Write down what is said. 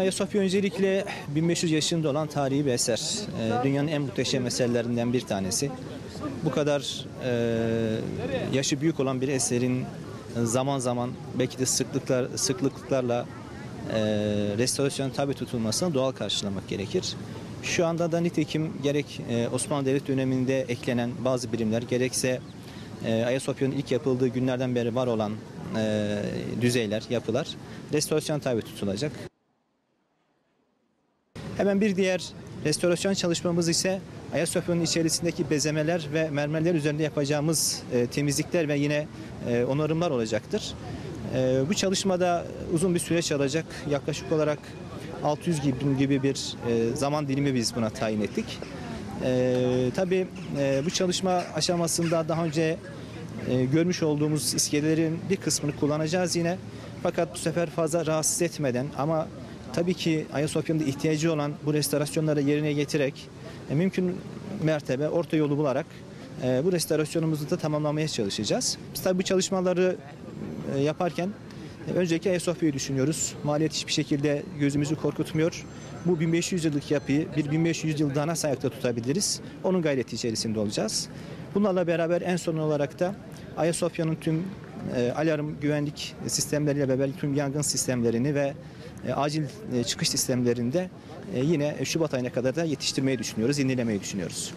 Ayasofya öncelikle 1500 yaşında olan tarihi bir eser. Ee, Dünyanın en muhteşem eserlerinden bir tanesi. Bu kadar e, yaşı büyük olan bir eserin zaman zaman belki de sıklıklar sıklıklarla e, restorasyon tabi tutulmasını doğal karşılamak gerekir. Şu anda da nitekim gerek e, Osmanlı Devlet döneminde eklenen bazı birimler gerekse e, Ayasofya'nın ilk yapıldığı günlerden beri var olan düzeyler, yapılar restorasyon tabi tutulacak. Hemen bir diğer restorasyon çalışmamız ise Ayasofya'nın içerisindeki bezemeler ve mermerler üzerinde yapacağımız e, temizlikler ve yine e, onarımlar olacaktır. E, bu çalışmada uzun bir süreç alacak. Yaklaşık olarak 600 gibi, gibi bir e, zaman dilimi biz buna tayin ettik. E, tabii e, bu çalışma aşamasında daha önce e, görmüş olduğumuz iskelelerin bir kısmını kullanacağız yine. Fakat bu sefer fazla rahatsız etmeden ama tabii ki Ayasofya'nın ihtiyacı olan bu restorasyonları yerine getirerek e, mümkün mertebe orta yolu bularak e, bu restorasyonumuzu da tamamlamaya çalışacağız. Biz tabii bu çalışmaları e, yaparken e, öncelikle Ayasofya'yı düşünüyoruz. Maliyet hiçbir şekilde gözümüzü korkutmuyor. Bu 1500 yıllık yapıyı bir 1500 yıl daha nasıl ayakta tutabiliriz? Onun gayreti içerisinde olacağız. Bunlarla beraber en son olarak da Ayasofya'nın tüm e, alarm güvenlik sistemleriyle beraber tüm yangın sistemlerini ve e, acil e, çıkış sistemlerinde e, yine Şubat ayına kadar da yetiştirmeyi düşünüyoruz, yenilemeyi düşünüyoruz.